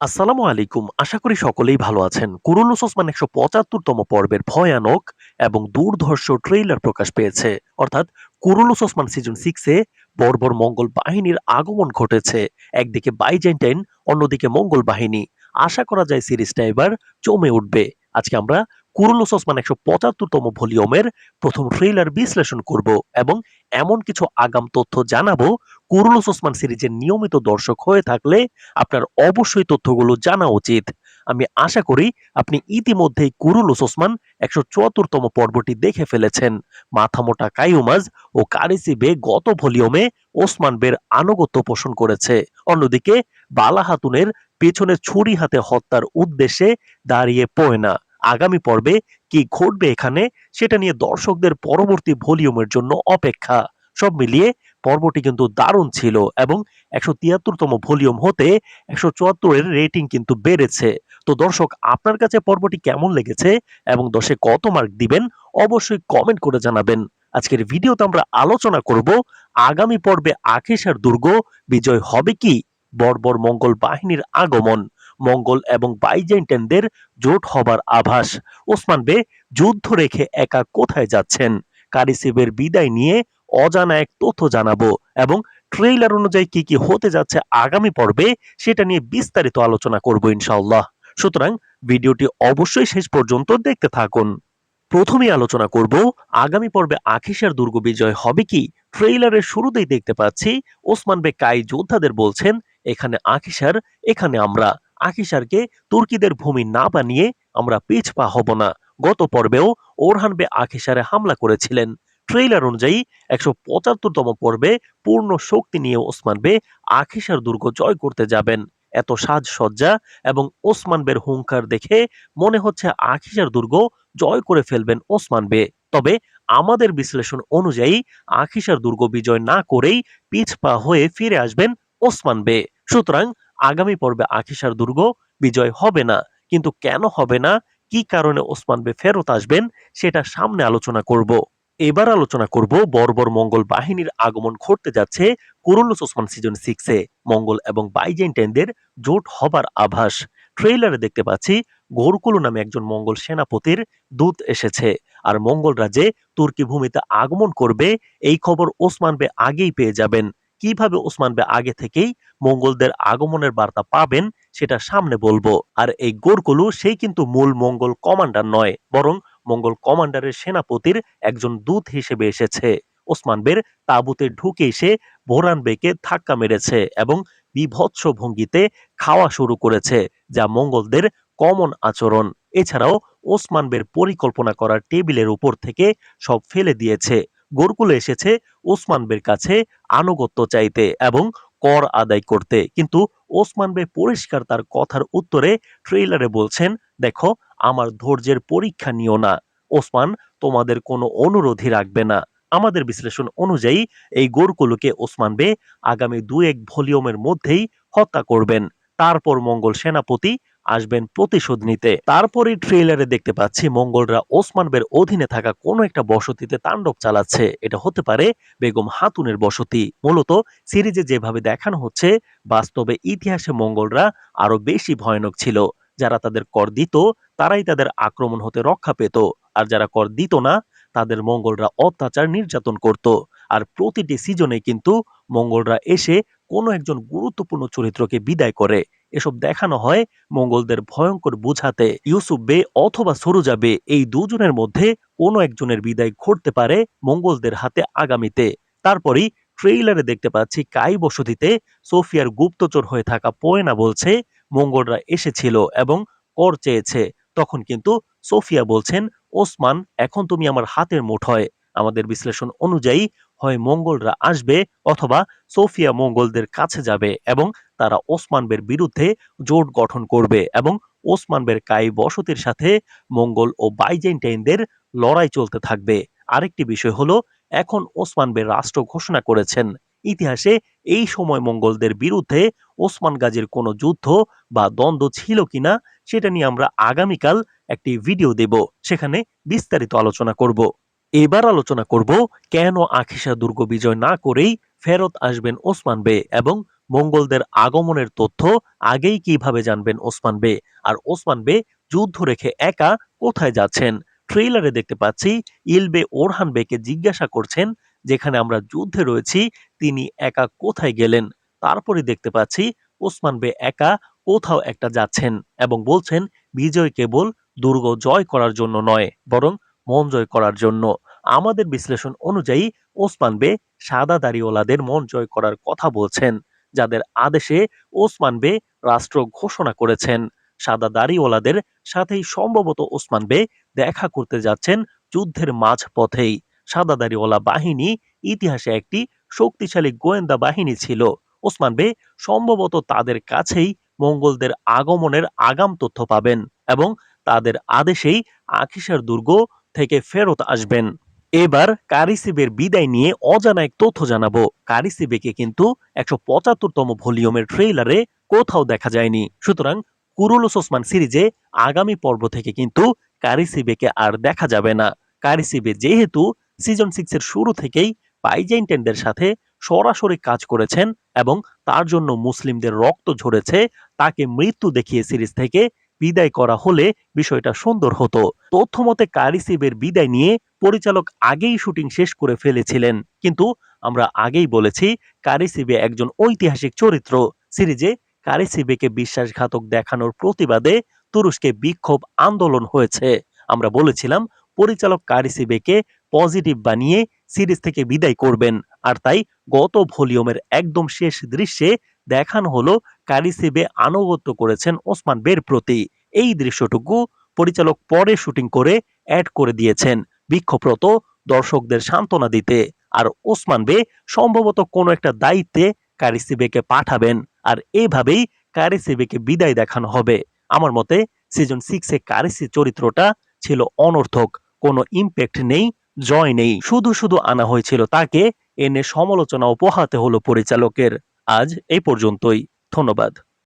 আসসালামু আলাইকুম। আশা করি সকলেই ভালো আছেন। কুরুলুস ওসমান একশো পঁচাত্তরতম পর্বের ভয়ানক এবং দুর্ধর্ষ ট্রেইলার প্রকাশ পেয়েছে। অর্থাৎ কুরুলুস ওসমান সিজন সিক্সে বর্বর মঙ্গল বাহিনীর আগমন ঘটেছে। একদিকে বাইজেন্টাইন, অন্যদিকে মঙ্গল বাহিনী। আশা করা যায় সিরিজটা এবার জমে উঠবে। আজকে আমরা কুরুলুস ওসমান একশো পঁচাত্তরতম ভলিউমের প্রথম ট্রেইলার বিশ্লেষণ করব এবং এমন কিছু আগাম তথ্য জানাব কুরুলুস ওসমান সিরিজের নিয়মিত দর্শক হয়ে থাকলে আপনার অবশ্যই তথ্যগুলো জানা উচিত। আমি আশা করি আপনি ইতিমধ্যেই কুরুলুস ওসমান একশো চুয়াত্তরতম পর্বটি দেখে ফেলেছেন। মাথামোটা কাইউমাজ ও কারিসিবে গত ভলিউমে ওসমান বের আনুগত্য পোষণ করেছে। অন্যদিকে বালা হাতুনের পেছনে ছুরি হাতে হত্যার উদ্দেশ্যে দাঁড়িয়ে পোয় না। আগামী পর্বে কি ঘটবে এখানে সেটা নিয়ে দর্শকদের পরবর্তী ভলিউমের জন্য অপেক্ষা। সব মিলিয়ে পর্বটি কিন্তু দারুণ ছিল এবং একশো তিয়াত্তরতম ভলিউম হতে একশো চুয়াত্তরের রেটিং কিন্তু বেড়েছে। তো দর্শক, আপনার কাছে পর্বটি কেমন লেগেছে এবং দশে কত মার্ক দিবেন অবশ্যই কমেন্ট করে জানাবেন। আজকের ভিডিওতে আমরা আলোচনা করব, আগামী পর্বে আকেশার দুর্গ বিজয় হবে কি? বর্বর মঙ্গল বাহিনীর আগমন, মঙ্গল এবং বাইজেন্টেনদের জোট হবার আভাস। ওসমান বে, যুদ্ধ রেখে একা কোথায় যাচ্ছেন? কারিসিবের বিদায় নিয়ে অজানা এক তথ্য জানাব এবং ট্রেইলার অনুযায়ী কি কি হতে যাচ্ছে আগামী পর্বে সেটা নিয়ে বিস্তারিত আলোচনা করব ইনশাআল্লাহ। সুতরাং ভিডিওটি অবশ্যই শেষ পর্যন্ত দেখতে থাকুন। প্রথমেই আলোচনা করব, আগামী পর্বে আখিসার দুর্গ বিজয় হবে কি? ট্রেইলারের শুরুতেই দেখতে পাচ্ছি, ওসমান বে কাই যোদ্ধাদের বলছেন, এখানে আখিসার, এখানে আমরা। আখিসারকে তুর্কিদের ভূমি না বানিয়ে আমরা পিছপা হব না। গত পর্বেও ওরহান বে আখিসারে হামলা করেছিলেন। ট্রেইলার অনুযায়ী একশো পঁচাত্তরতম পর্বে পূর্ণ শক্তি নিয়ে ওসমান বে আখিসার দুর্গ জয় করতে যাবেন। এত সাজসজ্জা এবং ওসমান বের হুঙ্কার দেখে মনে হচ্ছে আখিসার দুর্গ জয় করে ফেলবেন ওসমান বে। তবে আমাদের বিশ্লেষণ অনুযায়ী আখিসার দুর্গ বিজয় না করেই পিছপা হয়ে ফিরে আসবেন ওসমান বে। সুতরাং আগামী পর্বে আখিসার দুর্গ বিজয় হবে না। কিন্তু কেন হবে না? কি কারণে ওসমান বে ফেরত আসবেন? সেটা সামনে আলোচনা করব। এবার আলোচনা করব বর্বর মঙ্গল বাহিনীর আগমন ঘটতে যাচ্ছে কুরুলুস ওসমান সিজন সিক্সে মঙ্গল এবং বাইজেন্টাইনদের জোট হবার আভাস। ট্রেইলারে দেখতে পাচ্ছি গোরকুলু নামে একজন মঙ্গল সেনাপতির দূত এসেছে। আর মঙ্গল রাজে তুর্কি ভূমিতে আগমন করবে, এই খবর ওসমান বে আগেই পেয়ে যাবেন। কীভাবে ওসমান বে আগে থেকেই মঙ্গলদের আগমনের বার্তা পাবেন, সেটা সামনে বলব। আর এই গোরকুলু সেই কিন্তু মূল মঙ্গল কমান্ডার নয়, বরং মঙ্গল কমান্ডারের সেনাপতির একজন দূত হিসেবে এসেছে। ওসমান বের তাঁবুতে ঢুকে এসে বোরান বেকে ধাক্কা মেরেছে এবং বিভৎস ভঙ্গিতে খাওয়া শুরু করেছে, যা মঙ্গলদের কমন আচরণ। এছাড়াও ওসমান বের পরিকল্পনা করার টেবিলের উপর থেকে সব ফেলে দিয়েছে। গোরকুলে এসেছে ওসমান বের কাছে আনুগত্য চাইতে এবং কর আদায় করতে। কিন্তু ওসমান বে পরিষ্কার তার কথার উত্তরে ট্রেইলারে বলছেন, দেখো আমার ধৈর্যের পরীক্ষা নিও না। ওসমান, তোমাদের কোনো অনুরোধই রাখবে না। আমাদের বিশ্লেষণ অনুযায়ী এই গোরকুলুকে ওসমান বে আগামী দু এক ভলিউমের মধ্যেই হত্যা করবেন। তারপর মঙ্গল সেনাপতি আসবেন প্রতিশোধ নিতে। তারপরে ট্রেইলারে দেখতে পাচ্ছি মঙ্গলরা ওসমান বের অধীনে থাকা কোনো একটা বসতিতে তাণ্ডব চালাচ্ছে। এটা হতে পারে বেগম হাতুনের বসতি। মূলত সিরিজে যেভাবে দেখানো হচ্ছে, বাস্তবে ইতিহাসে মঙ্গলরা আরও বেশি ভয়ানক ছিল। যারা তাদের কর দিত, তারাই তাদের আক্রমণ হতে রক্ষা পেত। আর যারা কর দিত না, তাদের মঙ্গলরা অত্যাচার নির্যাতন করত। আর প্রতিটি সিজনে কিন্তু মঙ্গলরা এসে কোনো একজন গুরুত্বপূর্ণ চরিত্রকে বিদায় করে। এসব দেখানো হয় মঙ্গলদের ভয়ঙ্কর বুঝাতে। ইউসুফ বে অথবা সরুজা বে এই দুজনের মধ্যে কোনো একজনের বিদায় ঘটতে পারে মঙ্গলদের হাতে আগামীতে। তারপরই ট্রেইলারে দেখতে পাচ্ছি কাই বসতিতে সোফিয়ার গুপ্তচর হয়ে থাকা পোয়েনা বলছে মঙ্গলরা এসেছিল এবং কর চেয়েছে। তখন কিন্তু সোফিয়া বলছেন, ওসমান, এখন তুমি আমার হাতের মুঠোয় আমাদের বিশ্লেষণ অনুযায়ী হয় মঙ্গলরা আসবে অথবা সোফিয়া মঙ্গলদের কাছে যাবে এবং তারা ওসমান বের বিরুদ্ধে জোট গঠন করবে এবং ওসমানবের কাই বসতির সাথে মঙ্গল ও বাইজেন্টাইনদের লড়াই চলতে থাকবে। আরেকটি বিষয় হলো, এখন ওসমানবের রাষ্ট্র ঘোষণা করেছেন। ইতিহাসে এই সময় মঙ্গলদের বিরুদ্ধে ওসমান গাজীর কোনো যুদ্ধ বা দ্বন্দ্ব ছিল কিনা সেটা নিয়ে আমরা আগামীকাল একটি ভিডিও দেব। সেখানে বিস্তারিত আলোচনা করব। এবার আলোচনা করব, কেন আখিসা দুর্গ বিজয় না করেই ফেরত আসবেন ওসমান বে এবং মঙ্গলদের আগমনের তথ্য আগেই কীভাবে জানবেন ওসমান বে? আর ওসমান বে যুদ্ধ রেখে একা কোথায় যাচ্ছেন? ট্রেইলারে দেখতে পাচ্ছি ইলবে ওরহান বেকে জিজ্ঞাসা করছেন, যেখানে আমরা যুদ্ধে রয়েছি, তিনি একা কোথায় গেলেন? তারপরে দেখতে পাচ্ছি ওসমান বে একা কোথাও একটা যাচ্ছেন এবং বলছেন, বিজয় কেবল দুর্গ জয় করার জন্য নয়, বরং মন জয় করার জন্য। আমাদের বিশ্লেষণ অনুযায়ী ওসমান বে সাদা দাড়িওয়ালাদের মন জয় করার কথা বলছেন, যাদের আদেশে ওসমান বে রাষ্ট্র ঘোষণা করেছেন। সাদা দাড়িওয়ালাদের সাথেই সম্ভবত ওসমান বে দেখা করতে যাচ্ছেন যুদ্ধের মাঝ পথেই সাদা দাড়িওয়ালা বাহিনী ইতিহাসে একটি শক্তিশালী গোয়েন্দা বাহিনী ছিল। ওসমান বে সম্ভবত তাদের কাছেই মঙ্গলদের আগমনের আগাম তথ্য পাবেন এবং তাদের আদেশেই আকিসার দুর্গ থেকে ফেরত আসবেন। এবার কারিসিবের বিদায় নিয়ে অজানা এক তথ্য জানাব। কারিসিবেকে কিন্তু একশো পঁচাত্তরতম ভলিউমের ট্রেইলারে কোথাও দেখা যায়নি। সুতরাং কুরুলুস ওসমান সিরিজে আগামী পর্ব থেকে কিন্তু কারিসিবেকে আর দেখা যাবে না। কারিসিবে যেহেতু সিজন সিক্সের শুরু থেকেই বাইজেন্টেনদের সাথে সরাসরি কাজ করেছেন এবং তার জন্য মুসলিমদের রক্ত ঝরেছে, তাকে মৃত্যু দেখিয়ে সিরিজ থেকে বিদায় করা হলে বিষয়টা সুন্দর হতো। তথ্যমতে কারিসিবের বিদায় নিয়ে পরিচালক আগেই শুটিং শেষ করে ফেলেছিলেন। কিন্তু আমরা আগেই বলেছি, কারিসিবে একজন ঐতিহাসিক চরিত্র। সিরিজে কারিসিবেকে বিশ্বাসঘাতক দেখানোর প্রতিবাদে তুরস্কে বিক্ষোভ আন্দোলন হয়েছে। আমরা বলেছিলাম পরিচালক কারিসিবেকে পজিটিভ বানিয়ে সিরিজ থেকে বিদায় করবেন। আর তাই গত ভলিউমের একদম শেষ দৃশ্যে দেখানো হলো কারিসিবে আনুগত্য করেছেন ওসমান বের প্রতি। এই দৃশ্যটুকু পরিচালক পরে শুটিং করে অ্যাড করে দিয়েছেন বিক্ষোভরত দর্শকদের সান্ত্বনা দিতে। আর ওসমান বে সম্ভবত কোনো একটা দায়িত্বে কারিসিবেকে পাঠাবেন। আর এভাবেই কারিসিবেকে বিদায় দেখানো হবে। আমার মতে সিজন সিক্সে কারিসি চরিত্রটা ছিল অনর্থক। কোনো ইম্প্যাক্ট নেই জয় নেই। শুধু শুধু আনা হয়েছিল তাকে, এনে সমালোচনা উপহাতে হলো পরিচালকের। আজ এই পর্যন্তই। ধন্যবাদ।